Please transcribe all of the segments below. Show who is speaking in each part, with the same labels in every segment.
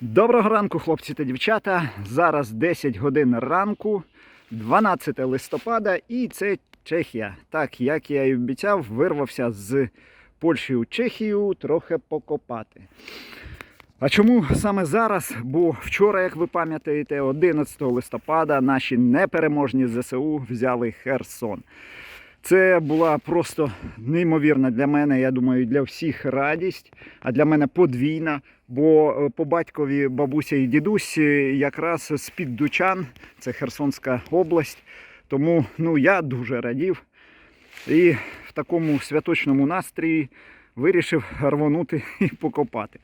Speaker 1: Доброго ранку, хлопці та дівчата. Зараз 10 годин ранку, 12 листопада, і це Чехія. Так, як я і обіцяв, вирвався з Польщі у Чехію трохи покопати. А чому саме зараз? Бо вчора, як ви пам'ятаєте, 11 листопада наші непереможні ЗСУ взяли Херсон. Це була просто неймовірна для мене, я думаю, для всіх радість, а для мене подвійна. Бо е, по батькові бабуся і дідусь е, якраз з-під Дучан, це Херсонська область. Тому ну, я дуже радів. І в такому святочному настрої вирішив рвонути і покопати.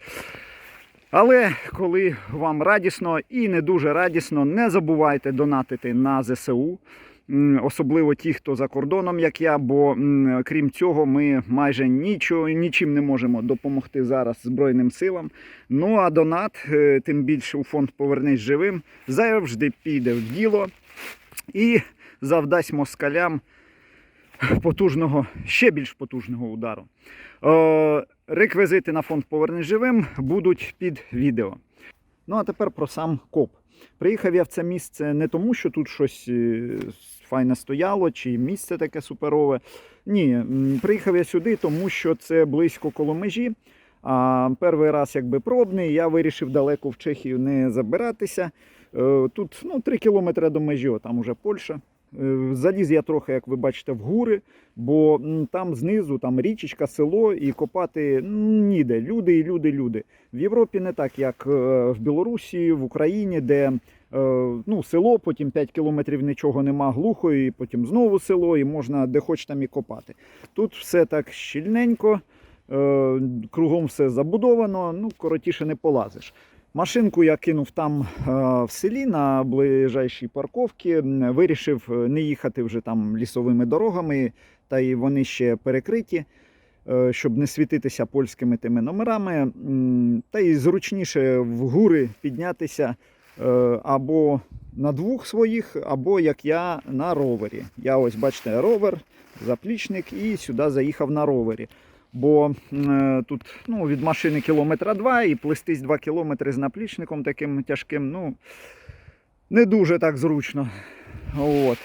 Speaker 1: Але коли вам радісно і не дуже радісно, не забувайте донатити на ЗСУ. Особливо ті, хто за кордоном, як я, бо крім цього, ми майже нічого, нічим не можемо допомогти зараз Збройним силам. Ну а донат, е, тим більше у фонд Повернись живим, завжди піде в діло і завдасть москалям потужного, ще більш потужного удару. Е, Реквізити на фонд Повернись живим будуть під відео. Ну а тепер про сам коп. Приїхав я в це місце не тому, що тут щось е, файне стояло, чи місце таке суперове. Ні, приїхав я сюди, тому що це близько коло межі. А перший раз якби пробний, я вирішив далеко в Чехію не забиратися. Е, Тут ну, 3 кілометри до межі, а там уже Польща. Е, Заліз я трохи, як ви бачите, в гури, бо там знизу там річечка, село, і копати ніде. Люди і люди, люди. В Європі не так, як е, в Білорусі, в Україні, де е, ну, село, потім 5 кілометрів нічого нема, глухо, і потім знову село, і можна де хоч там і копати. Тут все так щільненько, кругом все забудовано, ну, коротіше не полазиш. Машинку я кинув там е, в селі на ближайшій парковці. Вирішив е, не їхати вже там лісовими дорогами, та й вони ще перекриті, е, щоб не світитися польськими тими номерами. Та й зручніше в гури піднятися або на двох своїх, або як я на ровері. Я ось бачите, ровер, заплічник і сюди заїхав на ровері. Бо е, тут ну, від машини кілометра два і плестись 2 кілометри з наплічником таким тяжким, ну не дуже так зручно. От.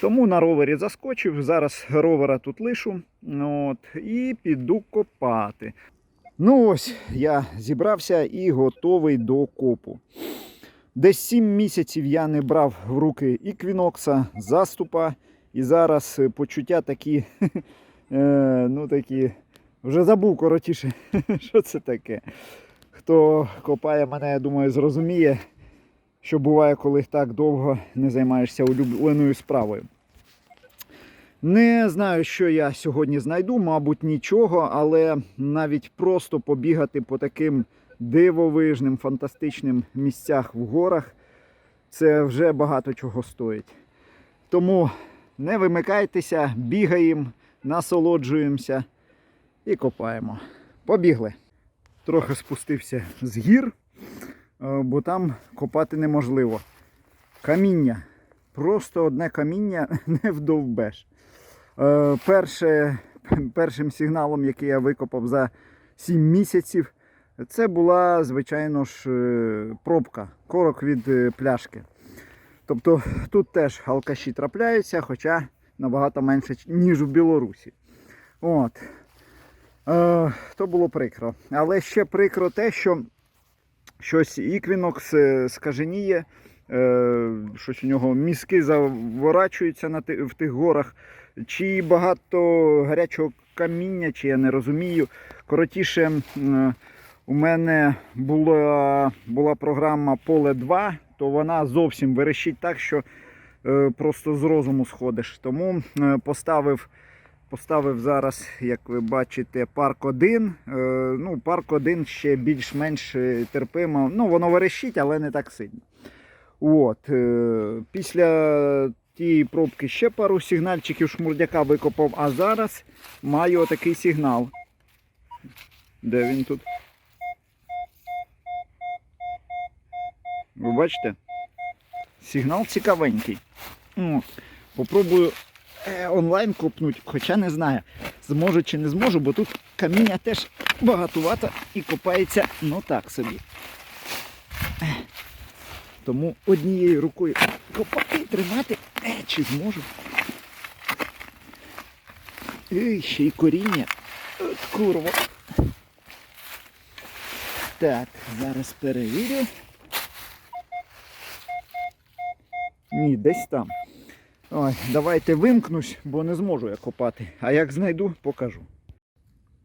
Speaker 1: Тому на ровері заскочив. Зараз ровера тут лишу. От, і піду копати. Ну ось я зібрався і готовий до копу. Десь 7 місяців я не брав в руки і квінокса, заступа, і зараз почуття такі, е, ну такі, вже забув коротіше, що це таке. Хто копає мене, я думаю, зрозуміє, що буває, коли так довго не займаєшся улюбленою справою. Не знаю, що я сьогодні знайду, мабуть, нічого, але навіть просто побігати по таким дивовижним, фантастичним місцях в горах, це вже багато чого стоїть. Тому не вимикайтеся, бігаємо, насолоджуємося і копаємо. Побігли. Трохи спустився з гір, е, бо там копати неможливо. Каміння. Просто одне каміння не вдовбеш. Е, Перше, першим сигналом, який я викопав за 7 місяців, це була, звичайно ж, е, пробка, корок від пляшки. Тобто тут теж алкаші трапляються, хоча набагато менше, ніж у Білорусі. От. Е, то було прикро. Але ще прикро те, що щось Іквінокс е, скаженіє, е, щось у нього мізки заворачуються в тих горах, чи багато гарячого каміння, чи я не розумію. Коротіше, м, у мене була, була програма Поле 2, то вона зовсім верещить так, що е, просто з розуму сходиш. Тому е, поставив. Поставив зараз, як ви бачите, парк 1. Е, ну, парк 1 ще більш-менш е, терпимо. Ну, воно верещить, але не так сильно. От, е, після тієї пробки ще пару сигнальчиків шмурдяка викопав, а зараз маю отакий сигнал. Де він тут? Ви бачите? Сигнал цікавенький. Попробую онлайн копнуть, хоча не знаю, зможу чи не зможу, бо тут каміння теж багатувато і копається ну так собі. Тому однією рукою копати, тримати. Е, чи зможу? Ей, ще й коріння. От курва. Так, зараз перевірю. Ні, десь там. Ой, давайте вимкнусь, бо не зможу я копати. А як знайду, покажу.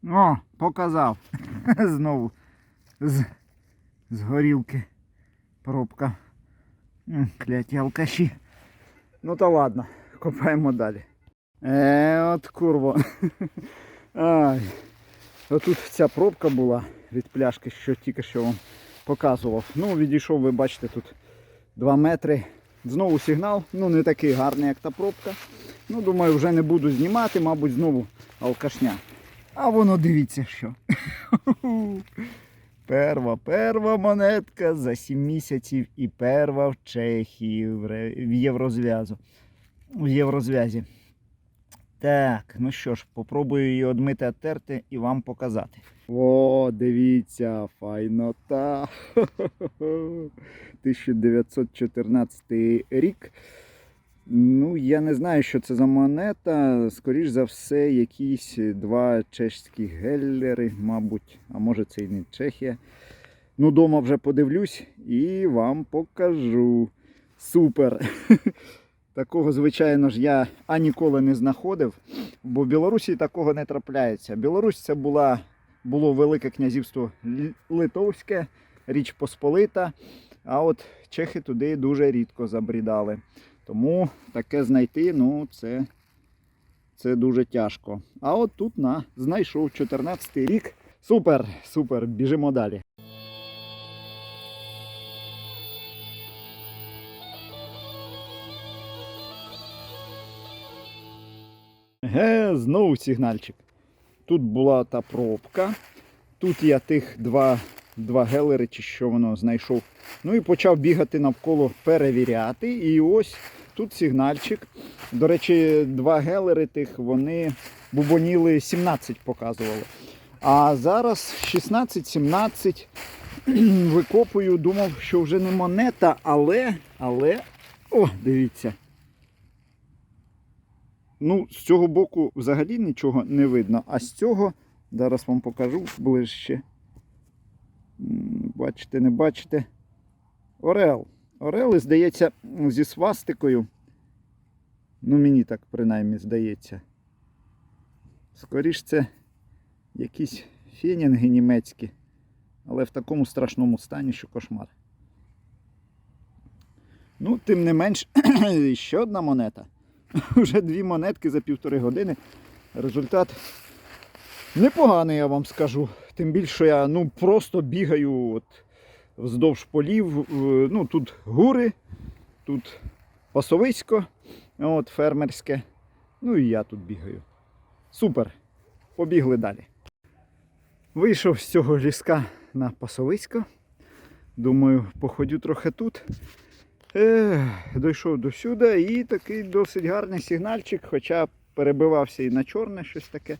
Speaker 1: О, показав. Знову з, з горілки пробка. Кляті алкаші. Ну та ладно, копаємо далі. Е, от курва. Ай. Отут ця пробка була від пляшки, що тільки що вам показував. Ну, відійшов, ви бачите, тут 2 метри. Знову сигнал, ну не такий гарний, як та пробка. Ну, думаю, вже не буду знімати, мабуть, знову алкашня. А воно дивіться що. Перва, перва монетка за 7 місяців і перва в Чехії в єврозв'язу. В єврозв'язі. Так, ну що ж, попробую її одмити, оттерти і вам показати. О, дивіться, файнота. 1914 рік. Ну, я не знаю, що це за монета. Скоріш за все, якісь два чешські геллери, мабуть, а може це і не Чехія. Ну, дома вже подивлюсь і вам покажу. Супер! Такого, звичайно ж, я а ніколи не знаходив, бо в Білорусі такого не трапляється. Білорусь це була, було Велике князівство Литовське, Річ Посполита, а от чехи туди дуже рідко забрідали. Тому таке знайти, ну, це, це дуже тяжко. А от тут на, знайшов 14 рік. Супер, супер, біжимо далі. Ге, знову сигнальчик. Тут була та пробка. Тут я тих два, два гелери, чи що воно знайшов. Ну і почав бігати навколо перевіряти. І ось тут сигнальчик. До речі, два гелери тих вони бубоніли 17 показували. А зараз 16-17 викопую, думав, що вже не монета, але, але, о, дивіться. Ну, з цього боку взагалі нічого не видно, а з цього, зараз вам покажу ближче. Бачите, не бачите. Орел. Орели, здається, зі свастикою. Ну, мені так принаймні здається. Скоріш це якісь фенінги німецькі, але в такому страшному стані, що кошмар. Ну, тим не менш, ще одна монета. Вже дві монетки за півтори години. Результат непоганий, я вам скажу. Тим більше я ну, просто бігаю от, вздовж полів. Е, Ну, тут гури, тут пасовисько, от, фермерське. Ну і я тут бігаю. Супер. Побігли далі. Вийшов з цього ліска на пасовисько. Думаю, походю трохи тут. Дійшов до сюди і такий досить гарний сигнальчик, хоча перебивався і на чорне щось таке.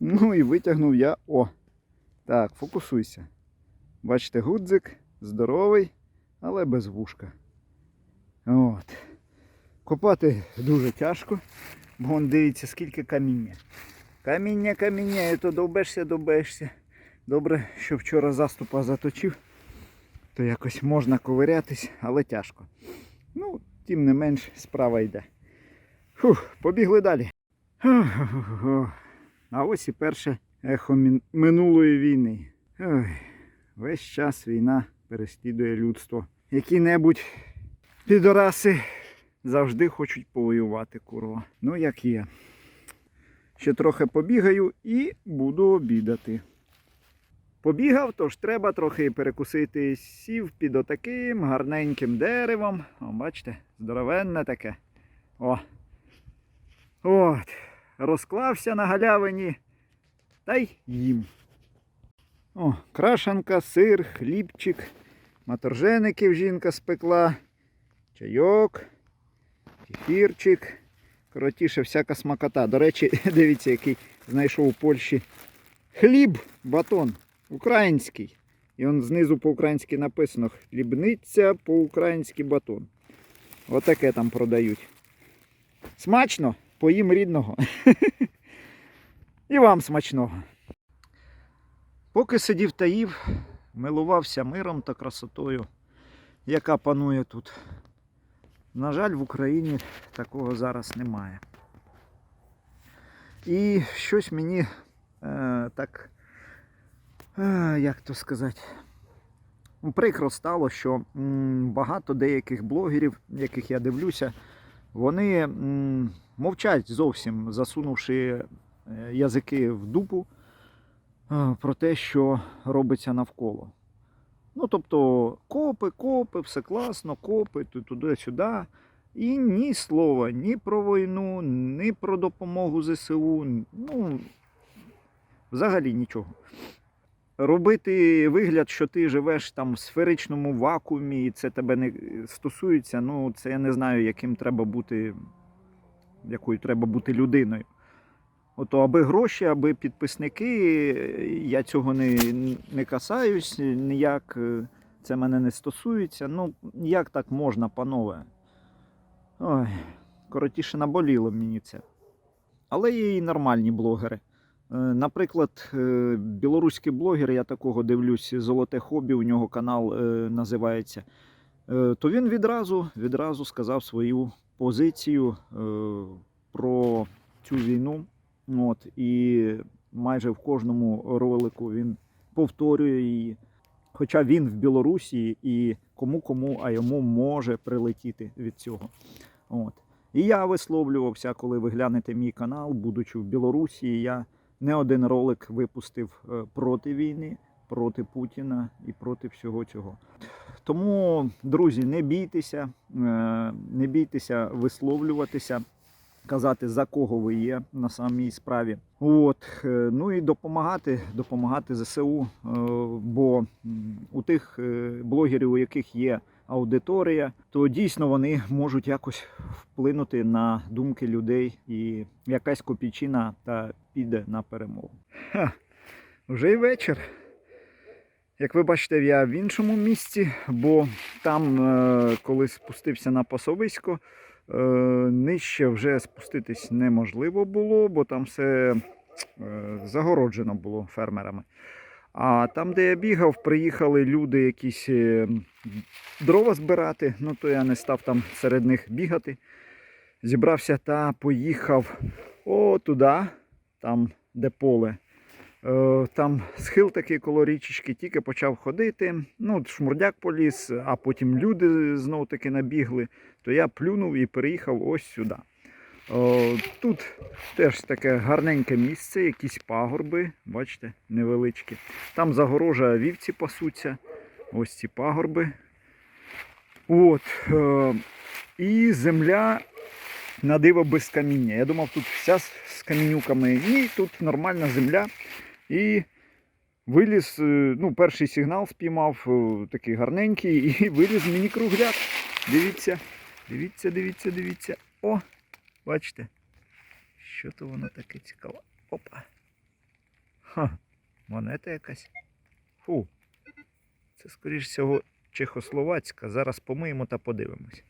Speaker 1: Ну і витягнув я. О! Так, фокусуйся. Бачите, гудзик здоровий, але без вушка. От. Копати дуже тяжко, бо вон дивіться, скільки каміння. Каміння, каміння, і то довбешся, довбешся. Добре, що вчора заступа заточив то якось можна ковирятись, але тяжко. Ну, тим не менш, справа йде. Фух, побігли далі. А ось і перше ехо минулої війни. Ой, весь час війна переслідує людство. Які-небудь підораси завжди хочуть повоювати, курва. Ну, як є. Ще трохи побігаю і буду обідати. Побігав, тож треба трохи перекусити. Сів під отаким гарненьким деревом. О, бачите, здоровенне таке. О. От. Розклався на галявині та й їм. О, крашанка, сир, хлібчик, маторжеників жінка спекла, чайок, кефірчик. Коротіше, всяка смакота. До речі, дивіться, який знайшов у Польщі хліб, батон український. І он знизу по-українськи написано хлібниця по-українськи батон. Отаке там продають. Смачно, поїм рідного. І вам смачного. Поки сидів та їв, милувався миром та красотою, яка панує тут. На жаль, в Україні такого зараз немає. І щось мені е, так, як то сказати, прикро стало, що багато деяких блогерів, яких я дивлюся, вони мовчать зовсім, засунувши е, язики в дупу е, про те, що робиться навколо. Ну, тобто, копи, копи, все класно, копи, туди-сюди. І ні слова ні про війну, ні про допомогу ЗСУ. Ну, взагалі нічого. Робити вигляд, що ти живеш там в сферичному вакуумі, і це тебе не стосується, ну це я не знаю, яким треба бути, якою треба бути людиною. Ото аби гроші, аби підписники, я цього не, не касаюсь, ніяк е, це мене не стосується. Ну, як так можна, панове? Ой, коротіше наболіло мені це. Але є і нормальні блогери. Е, Наприклад, е, білоруський блогер, я такого дивлюсь, Золоте хобі, у нього канал е, називається. То він відразу, відразу сказав свою позицію про цю війну. От, і майже в кожному ролику він повторює її. Хоча він в Білорусі і кому-кому, а йому може прилетіти від цього. От. І я висловлювався, коли ви глянете мій канал, будучи в Білорусі, я не один ролик випустив е, проти війни, проти Путіна і проти всього цього. Тому, друзі, не бійтеся, е, не бійтеся висловлюватися, казати за кого ви є на самій справі. От, е, ну і допомагати, допомагати ЗСУ, бо у тих блогерів, у яких є аудиторія, то дійсно вони можуть якось вплинути на думки людей, і якась копійчина та піде на перемогу. Ха, вже й вечір. Як ви бачите, я в іншому місці, бо там, е, коли спустився на пасовисько, е, нижче вже спуститись неможливо було, бо там все е, загороджено було фермерами. А там, де я бігав, приїхали люди якісь е, дрова збирати, ну то я не став там серед них бігати. Зібрався та поїхав о туди, там де поле. Е, Там схил такий коло річечки, тільки почав ходити. Ну, шмурдяк поліз, а потім люди знов таки набігли. То я плюнув і переїхав ось сюди. Тут теж таке гарненьке місце, якісь пагорби, бачите, невеличкі. Там загорожа вівці пасуться. Ось ці пагорби. От. е, І земля на диво без каміння. Я думав, тут вся з камінюками. Ні, тут нормальна земля. І виліз, е, ну, перший сигнал спіймав, е, такий гарненький, і виліз мені кругляк. Дивіться, дивіться, дивіться, дивіться. О, бачите? Що то воно таке цікаве. Опа. Ха, монета якась. Фу. Це, скоріш всього, чехословацька. Зараз помиємо та подивимось.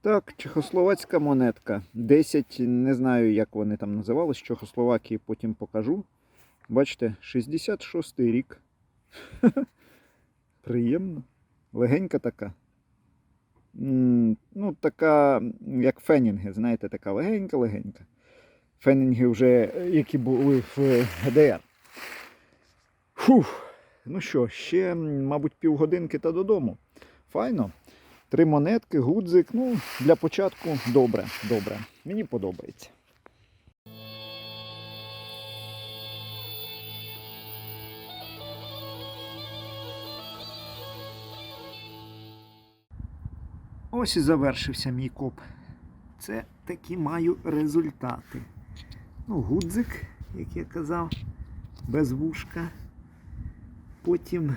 Speaker 1: Так, чехословацька монетка. 10, не знаю, як вони там називались, Чехословакії потім покажу. Бачите, 66 й рік. Приємно. Легенька така. Ну, така, як фенінги, знаєте, така легенька-легенька. Фенінги вже, е, які були в ГДР. Фух. Ну що, ще, мабуть, півгодинки та додому. Файно. Три монетки, гудзик. Ну, для початку добре, добре. Мені подобається. Ось і завершився мій коп. Це такі маю результати. Ну, гудзик, як я казав, без вушка. Потім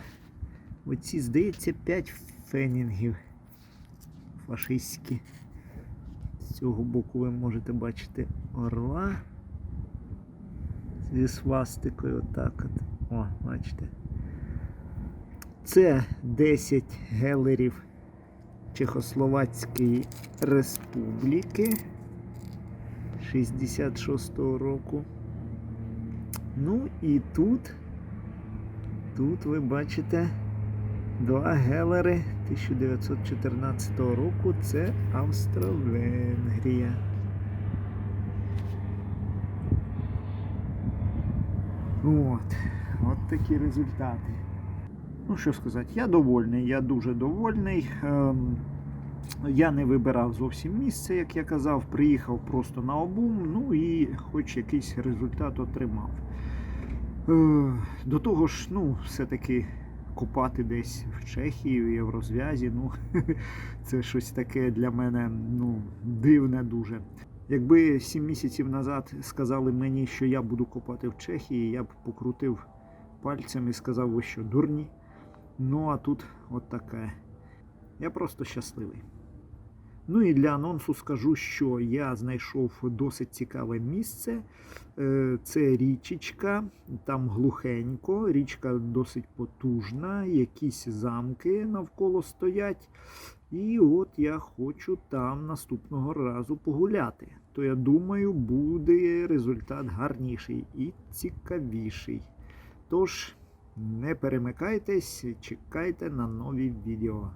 Speaker 1: оці, здається, 5 фенінгів фашистські. З цього боку ви можете бачити орла зі свастикою. Отак от. О, бачите. Це 10 гелерів Чехословацької Республіки 66-го року. Ну і тут, тут ви бачите два гелери 1914 року. Це Австро-Венгрія. От, от такі результати. Ну, що сказати, я довольний, я дуже довольний. Ем, я не вибирав зовсім місце, як я казав, приїхав просто на обум, ну і хоч якийсь результат отримав. Е, до того ж, ну, все-таки купати десь в Чехії, в Єврозв'язі, ну, це щось таке для мене ну, дивне дуже. Якби 7 місяців назад сказали мені, що я буду копати в Чехії, я б покрутив пальцем і сказав, ви що, дурні? Ну а тут от таке. Я просто щасливий. Ну і для анонсу скажу, що я знайшов досить цікаве місце. Е, Це річечка, там глухенько, річка досить потужна, якісь замки навколо стоять. І от я хочу там наступного разу погуляти. То я думаю, буде результат гарніший і цікавіший. Тож, не перемикайтесь, чекайте на нові відео.